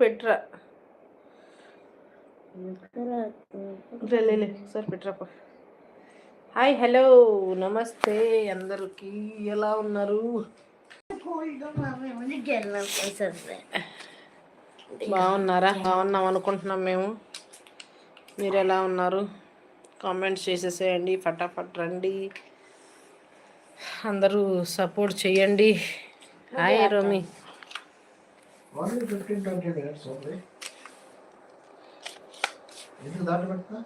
Petra పెట్టరాప. Hi hello నమస్తే అందరికి. ఎలా ఉన్నారు? బాగున్నారా? బాగున్నాం అనుకుంటున్నాం మేము. మీరు ఎలా ఉన్నారు? కామెంట్స్ చేసేసేయండి ఫటాఫట్ రండి. అందరూ సపోర్ట్ చేయండి. Hi Romi. Only fifteen twenty minutes only ఎందుకు పెడతా?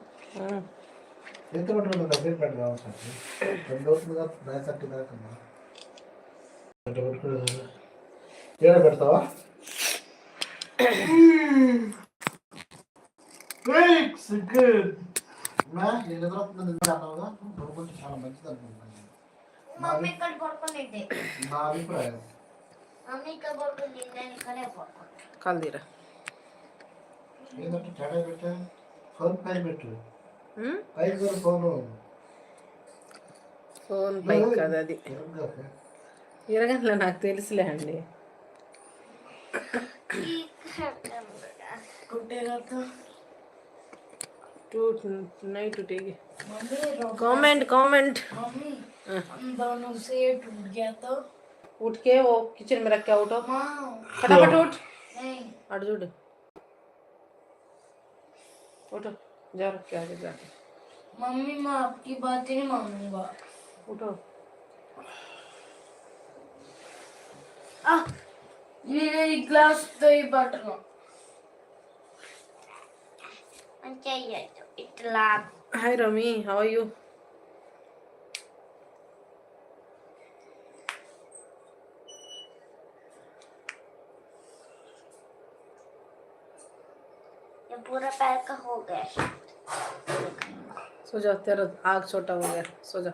ఉమ్, ఎంత పట్టుకుందా దగ్గర పెట్ట కావచ్చు రెండు అవుతుంది కదా నైన్ థర్టీ దాకా ఏడ పెడతావా? గుడ్ మా నేను ఎదురవుతుంది నిద్ర అన్నావుగా? పడుకుంటే చాలా మంచిది అనుకుంటున్నాను మమ్మీ ఇక్కడ పడుకుంది నా అభిప్రాయం. কাল দিরা ಏನಂತ ಠಾಣೆ ಬಿಟ್ಟ ಫೋನ್ ಪೇ ಬಿಟ್ರು ಹ್ಮ್ ಪೈಕ್ ಫೋನು ఫోన్ బైక్ కదా అది ఇరగట్ల నాకు తెలుసులే అండి టూ నైట్ कमेंट कमेंट हम दोनों से टूट गया तो उठ के वो किचन में रख के उठो। फटाफट उठ। नहीं। अट जुड़ उठो। जा रख के आगे जाके मम्मी मैं आपकी बात ही नहीं मानूँगा। उठो। आ ये ग्लास तो ही पटना चाहिए इतला hi Rami how are you पूरा पैर का हो गया सो जा तेरा आग छोटा हो गया। सो जा।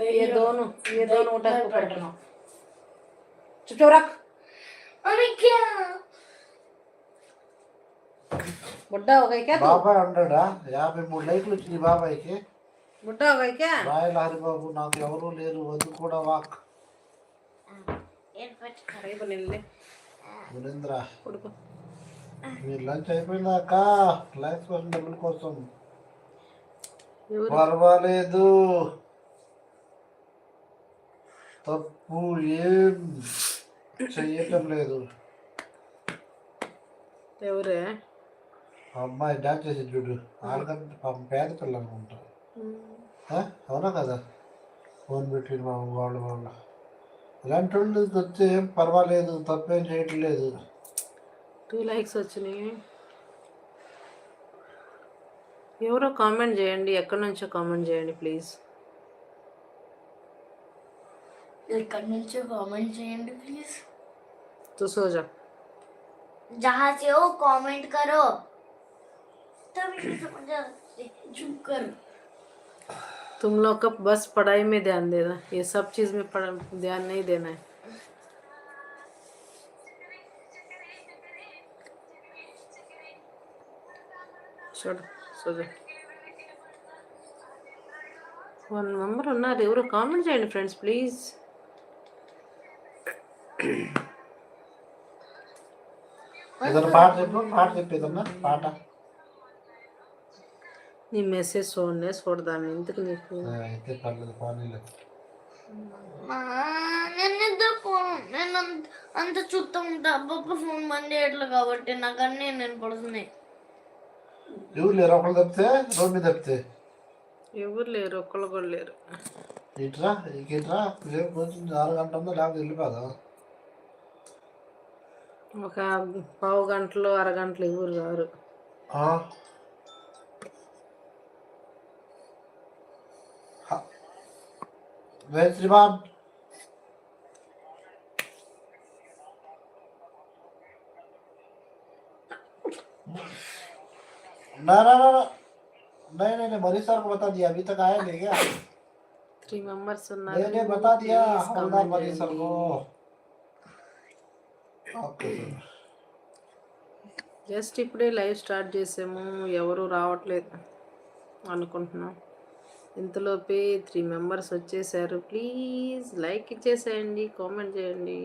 ये दोनों ये दोनों उठा को पकड़ना चुपचाप रख। अरे क्या? बुड्ढा हो गए क्या तू? बाबा अंडर आ यहाँ पे मुड़लाई कुछ नहीं बाबा के। बुड्ढा हो गए क्या? बाय लारी बाबू ना तो के और ले रू वधु तो कोड़ा वाक। ಏನ್ ಪಟ್ ಕರೆ ಬನ್ನಿಲ್ಲ ಸುರೇಂದ್ರ ಹುಡುಕು మీరు లంచ్ అయిపోయినాక లైఫ్ కోసం డబ్బుల కోసం. పర్వాలేదు. తప్పు ఏం చెయ్యటం లేదు. ఎవరే? అమ్మాయి డాన్స్ చేసి చూడు. ఆడకంటే పాపం పేద పిల్ల అనుకుంటా. ఆ? అవునా కదా? ఫోన్ పెట్టి మా వాళ్ళు వాళ్ళు. ఇలాంటి వాళ్ళు వస్తే ఏం పర్వాలేదు. తప్పేం చేయట్లేదు. टू लैक्स వచ్చినాయి. ఎవరో కామెంట్ చేయండి ఎక్కడి तो सो जा से हो कमेंट करो तभी तुम लोग का बस पढ़ाई में ध्यान देना ये सब चीज़ में ध्यान नहीं देना है। చూడు సోజా వన్ మెంబర్ ఉన్నారు ఎవరు కామెంట్ చేయండి ఫ్రెండ్స్ ప్లీజ్ ఏదైనా పాట చెప్పు పాట చెప్పు ఏదన్నా పాట. నీ మెసేజ్ చూడండి చూడదాన్ని ఎందుకు నీకు? అయితే పర్లేదు పానీలేదు అంత చూస్తూ ఉంటా అబ్బబ్బ ఫోన్ బంద్ చేయట్లేదు కాబట్టి నాకు అన్నీ నేను పడుతున్నాయి. ఎవరు లేరు ఒకళ్ళు తప్పితే రోడ్ మీద తప్పితే? ఎవరు లేరు ఒక్కళ్ళు కూడా లేరు. ఇట్రా ఇట్రా రేపు కొంచెం ఆరు గంట ఉందో? లేకపోతే వెళ్ళిపోదా? ఒక పావు గంటలో అరగంటలో ఎవరు రారు. ఆ? హ. వే శ్రీమాన్ ना ना ना ना नहीं नहीं नहीं मरीज सर को बता दिया अभी तक आया नहीं क्या త్రీ మెంబర్స్ ఉన్నారు मैंने बता दिया Please हवलदार comment मरीज सर చేయండి. को ओके सर జస్ట్ ఇప్పుడే లైవ్ స్టార్ట్ చేసాము ఎవరు రావట్లేదు అనుకుంటున్నాం ఇంతలోపే త్రీ మెంబర్స్ వచ్చేసారు ప్లీజ్ లైక్ ఇచ్చేసేయండి కామెంట్ చేయండి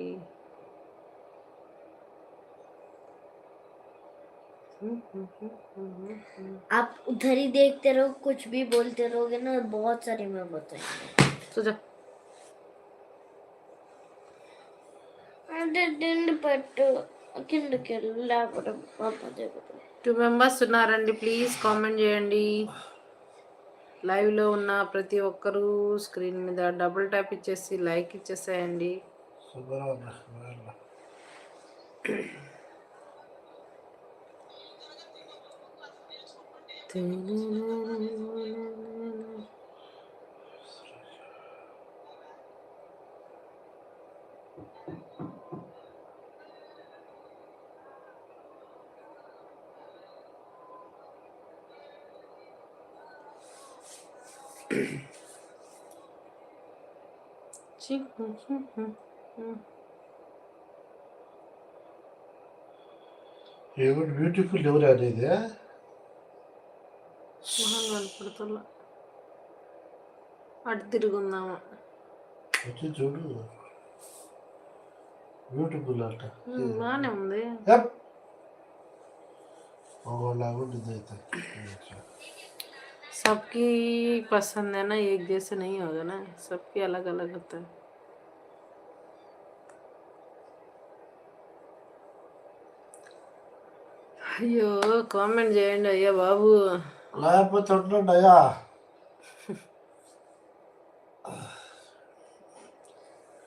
आप उधर ही देखते रहो कुछ भी बोलते रहोगे ना बहुत सारी मैं बताएंगे సుజా అంటే దిండు పెట్టు కిందకి వెళ్ళు లేకపోతే పాప దిగుతుంది టూ మెంబర్స్ ఉన్నారండి ప్లీజ్ కామెంట్ చేయండి లైవ్లో ఉన్న ప్రతి ఒక్కరూ స్క్రీన్ మీద డబుల్ ట్యాప్ ఇచ్చేసి లైక్ ఇచ్చేసేయండి శుభ్రంగా వెళ్ళ. ఏమిటి బ్యూటిఫుల్ ఎవరు అనేది మొహం కనపడుతున్నా అటు తిరుగుందాము వచ్చి చూడు బ్యూటిఫుల్ అంట ఉమ్, బాగానే ఉంది యప్. మగవాళ్ళగా ఉంటుంది అయితే सबकी पसंद है ना एक जैसे नहीं होगा ना सबकी अलग अलग होता है అయ్యో కామెంట్ చేయండి అయ్యా బాబు లేకపోతే ఉండండి అయ్యా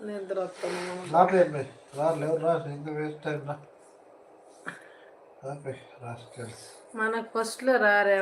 నిద్ర రాట్లేదు రా లేవు రా ఇంకా వేస్ట్ టైం రా? రాస్కెల్స్ మనకు ఫస్ట్లో రారే